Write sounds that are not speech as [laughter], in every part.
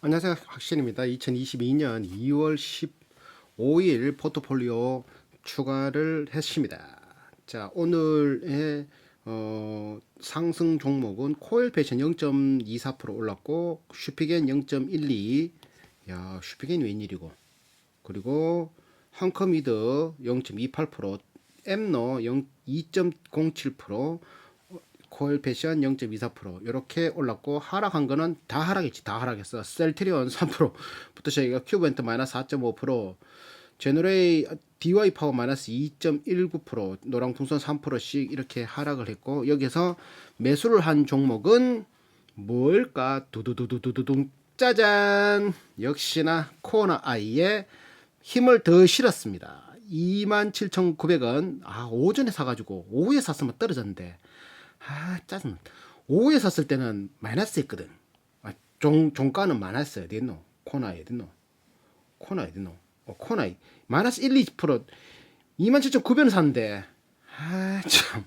안녕하세요. 학신입니다. 2022년 2월 15일 포트폴리오 추가를 했습니다. 자, 오늘의 어, 상승 종목은 코일 패션 0.24% 올랐고 슈피겐 0.12. 야, 슈피겐 웬일이고. 그리고 황커미드 0.28%, 엠노 0, 2.07%, 코일 패션 0.24% 이렇게 올랐고 하락한 거는 다 하락했지 다 하락했어. 셀트리온 3%부터 저희가 큐벤트 마이너스 4.5% 제너레이 DY 파워 마이너스 2.19% 노랑 풍선 3%씩 이렇게 하락을 했고 여기서 매수를 한 종목은 뭘까? 두두두두두두둥. 짜잔! 역시나 코너 아이에 힘을 더 실었습니다. 27,900원. 아 오전에 사가지고 오후에 샀으면 떨어졌는데 아 짜증. 오후에 샀을 때는 마이너스 했거든. 아, 종 종가는 마이너스 어디 있노? 코나에 어디 있노? 코나 어디 있노? 어, 코나에 마이너스 1, 2% 27,900원 샀는데 아 참.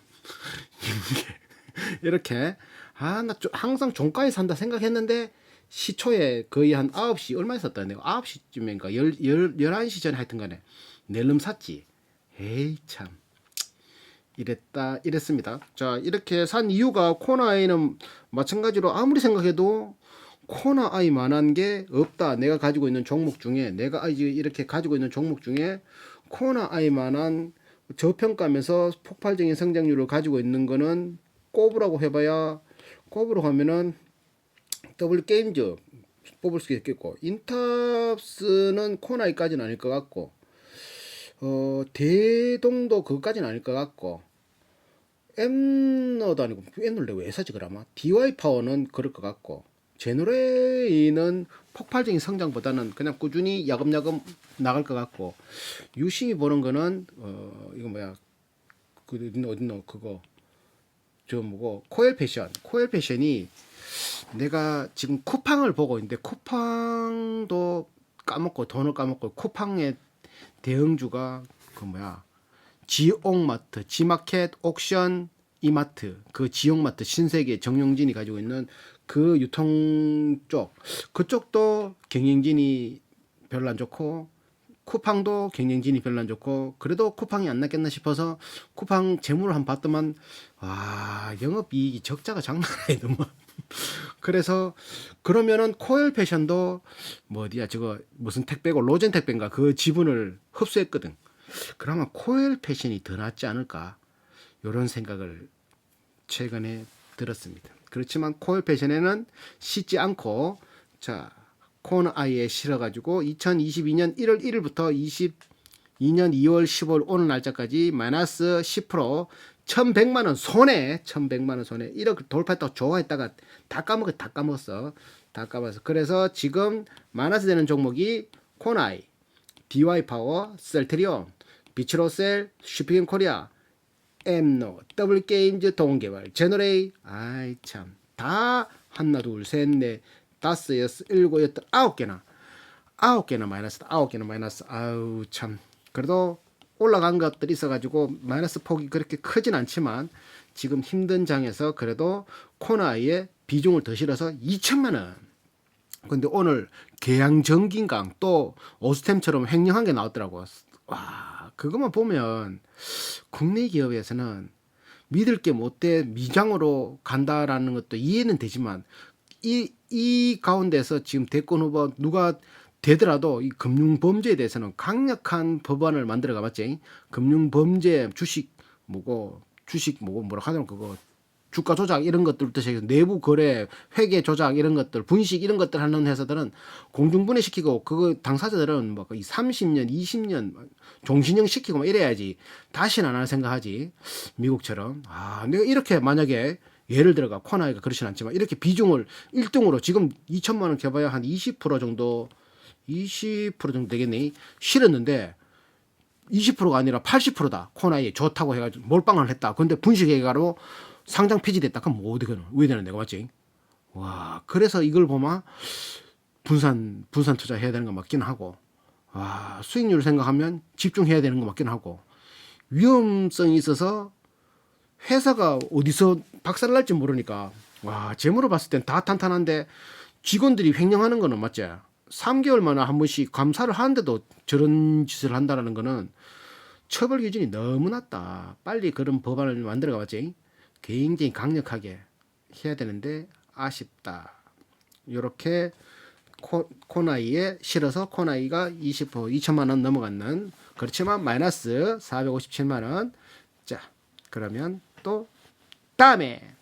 [laughs] 이렇게 아나 항상 종가에 산다 생각했는데 시초에 거의 한 9시 얼마에 샀다 내가 9시쯤인가 10, 10, 11시 전에 하여튼 간에 낼름 샀지 에이 참 이랬다 이랬습니다. 자 이렇게 산 이유가 코나 아이는 마찬가지로 아무리 생각해도 코나 아이만한 게 없다. 내가 가지고 있는 종목 중에 내가 이렇게 가지고 있는 종목 중에 코나 아이만한 저평가면서 폭발적인 성장률을 가지고 있는 거는 꼽으라고 해봐야 꼽으로 가면은 더블 게임즈 뽑을 수 있겠고 인탑스는 코나이까지는 아닐 것 같고 어, 대동도 그것까지는 아닐 것 같고 엠너도 아니고 엠너를 내가 왜 사지 그러면? DY 파워는 그럴 것 같고 제노레이는 폭발적인 성장보다는 그냥 꾸준히 야금야금 나갈 것 같고 유심히 보는 거는 어 이거 뭐야 그 어딨노 그거 저 뭐고 코엘 패션. 코엘 패션이 내가 지금 쿠팡을 보고 있는데 쿠팡도 까먹고 돈을 까먹고 쿠팡의 대응주가 그 뭐야? 지옥마트, 지마켓, 옥션, 이마트, 그 지옥마트 신세계 정용진이 가지고 있는 그 유통 쪽 그쪽도 경영진이 별로 안 좋고 쿠팡도 경영진이 별로 안 좋고 그래도 쿠팡이 안 낫겠나 싶어서 쿠팡 재물을 한번 봤더만 와 영업이익이 적자가 장난 아니더만 그래서 그러면은 코엘 패션도 뭐 어디야 저거 무슨 택배고 로젠 택배인가 그 지분을 흡수했거든. 그러면 코엘 패션이 더 낫지 않을까? 이런 생각을 최근에 들었습니다. 그렇지만 코엘 패션에는 씻지 않고 자 코너 아이에 실어가지고 2022년 1월 1일부터 22년 2월 15일 오늘 날짜까지 마이너스 10% 1100만 원 손해 1100만 원 손해 1억 돌파했다고 좋아했다가 다 까먹어 다 까먹었어. 다 까먹었어. 그래서 지금 마이너스 되는 종목이 코나이 DY 파워 셀트리온 비치로셀 슈핑 코리아 엠노 더블 게임즈 동개발 제너레이. 아이 참. 다 하나 둘 셋 넷 다섯 여섯 일곱 여덟 아홉 개나. 아홉 개나 마이너스다 아홉 개나 마이너스. 아우 참. 그래도 올라간 것들이 있어가지고 마이너스 폭이 그렇게 크진 않지만 지금 힘든 장에서 그래도 코나에 비중을 더 실어서 2천만 원. 근데 오늘 계양 전긴강 또 오스템처럼 횡령한 게 나왔더라고. 와 그것만 보면 국내 기업에서는 믿을 게 못돼 미장으로 간다라는 것도 이해는 되지만 이, 이 가운데서 지금 대권 후보 누가 되더라도 이 금융 범죄에 대해서는 강력한 법안을 만들어 가봤지. 금융 범죄 주식 뭐고 주식 뭐고 뭐라 하더라 그거 주가 조작 이런 것들부터 시작해서 내부 거래, 회계 조작 이런 것들, 분식 이런 것들 하는 회사들은 공중분해 시키고 그거 당사자들은 뭐이 30년, 20년 종신형 시키고 막 이래야지. 다시는 안 할 생각하지. 미국처럼. 아 내가 이렇게 만약에 예를 들어가 코나이가 그렇진 않지만 이렇게 비중을 1등으로 지금 2천만 원 개봐야 한 20% 정도 20% 정도 되겠네. 실었는데 20%가 아니라 80%다. 코나이에 좋다고 해가지고 몰빵을 했다. 근데 분식회계가로 상장 폐지됐다. 그럼 뭐 어디 가는 왜 되는 내가 맞지? 와 그래서 이걸 보면 분산 분산 투자 해야 되는 거 맞긴 하고 와 수익률 생각하면 집중해야 되는 거 맞긴 하고 위험성이 있어서 회사가 어디서 박살날지 모르니까 와 재물을 봤을 땐 다 탄탄한데 직원들이 횡령하는 거는 맞지? 3개월 만에 한 번씩 감사를 하는데도 저런 짓을 한다는 거는 처벌 기준이 너무 낮다. 빨리 그런 법안을 만들어 가봤지. 굉장히 강력하게 해야 되는데 아쉽다. 이렇게 코, 코나이에 실어서 코나이가 20% 2천만 원 넘어갔는 그렇지만 마이너스 457만 원. 자, 그러면 또 다음에